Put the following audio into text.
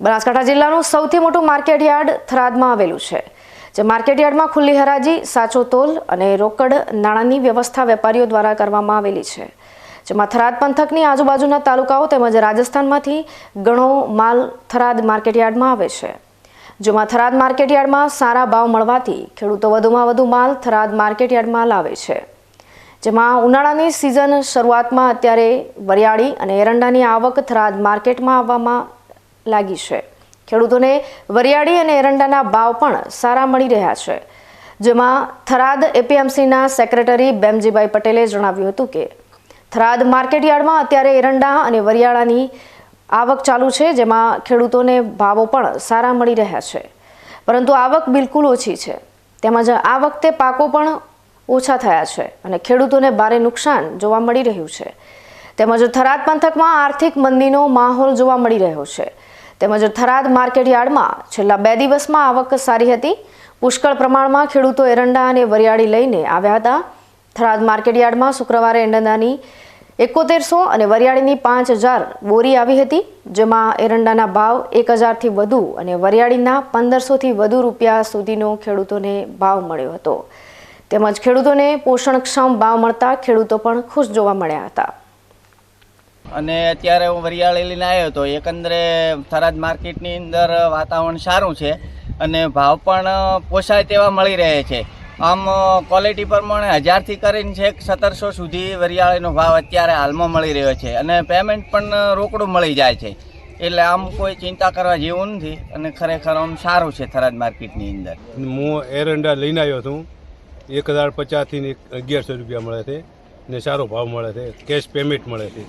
બનાસકાંઠા જિલ્લાનું સૌથી મોટું માર્કેટયાર્ડ થરાદમાં આવેલું છે, જે માર્કેટયાર્ડમાં ખુલ્લી હરાજી, સાચો તોલ અને રોકડ નાણાંની વ્યવસ્થા વેપારીઓ દ્વારા કરવામાં આવેલી છે, જેમાં થરાદ પંથકની આજુબાજુના તાલુકાઓ તેમજ રાજસ્થાનમાંથી ઘણો માલ થરાદ માર્કેટયાર્ડમાં આવે છે, જેમાં થરાદ માર્કેટયાર્ડમાં સારા ભાવ મળવાથી ખેડૂતો વધુમાં વધુ માલ થરાદ માર્કેટયાર્ડમાં લાવે છે, જેમાં ઉનાળાની સિઝન શરૂઆતમાં અત્યારે વરિયાળી અને એરંડાની આવક થરાદ માર્કેટમાં આવવામાં લાગી છે. ખેડૂતોને વરિયાળી અને એરંડાના ભાવ પણ સારા મળી રહ્યા છે. જેમાં થરાદ એપીએમસીના સેક્રેટરી બેમજીભાઈ પટેલે જણાવ્યું હતું કે, થરાદ માર્કેટયાર્ડમાં અત્યારે એરંડા અને વરિયાળાની આવક ચાલુ છે, જેમાં ખેડૂતોને ભાવો પણ સારા મળી રહ્યા છે. પરંતુ આવક બિલકુલ ઓછી છે. તેમજ આ વખતે પાકો પણ ઓછા થયા છે અને ખેડૂતોને ભારે નુકસાન જોવા મળી રહ્યું છે. તેમજ થરાદ પંથકમાં આર્થિક મંદીનો માહોલ જોવા મળી રહ્યો છે. તેમજ થરાદ માર્કેટયાર્ડમાં છેલ્લા બે દિવસમાં આવક સારી હતી. પુષ્કળ પ્રમાણમાં ખેડૂતો એરંડા અને વરિયાળી લઈને આવ્યા હતા. થરાદ માર્કેટયાર્ડમાં શુક્રવારે એરંડાની એકોતેરસો અને વરિયાળીની પાંચ હજાર બોરી આવી હતી, જેમાં એરંડાના ભાવ એક હજારથી વધુ અને વરિયાળીના પંદરસોથી વધુ રૂપિયા સુધીનો ખેડૂતોને ભાવ મળ્યો હતો. તેમજ ખેડૂતોને પોષણક્ષમ ભાવ મળતા ખેડૂતો પણ ખુશ જોવા મળ્યા હતા. અને અત્યારે હું વરિયાળી લઈને આવ્યો હતો. એકંદરે થરાદ માર્કેટની અંદર વાતાવરણ સારું છે અને ભાવ પણ પોસાય તેવા મળી રહે છે. આમ ક્વોલિટી પ્રમાણે હજારથી કરીને છેક સત્તરસો સુધી વરિયાળીનો ભાવ અત્યારે હાલમાં મળી રહ્યો છે અને પેમેન્ટ પણ રોકડું મળી જાય છે. એટલે આમ કોઈ ચિંતા કરવા જેવું નથી અને ખરેખર આમ સારું છે થરાદ માર્કેટની અંદર. હું એરંડા લઈને આવ્યો છું. એક હજાર પચાસથી અગિયારસો રૂપિયા મળે છે ને સારો ભાવ મળે છે. કેશ પેમેન્ટ મળે છે.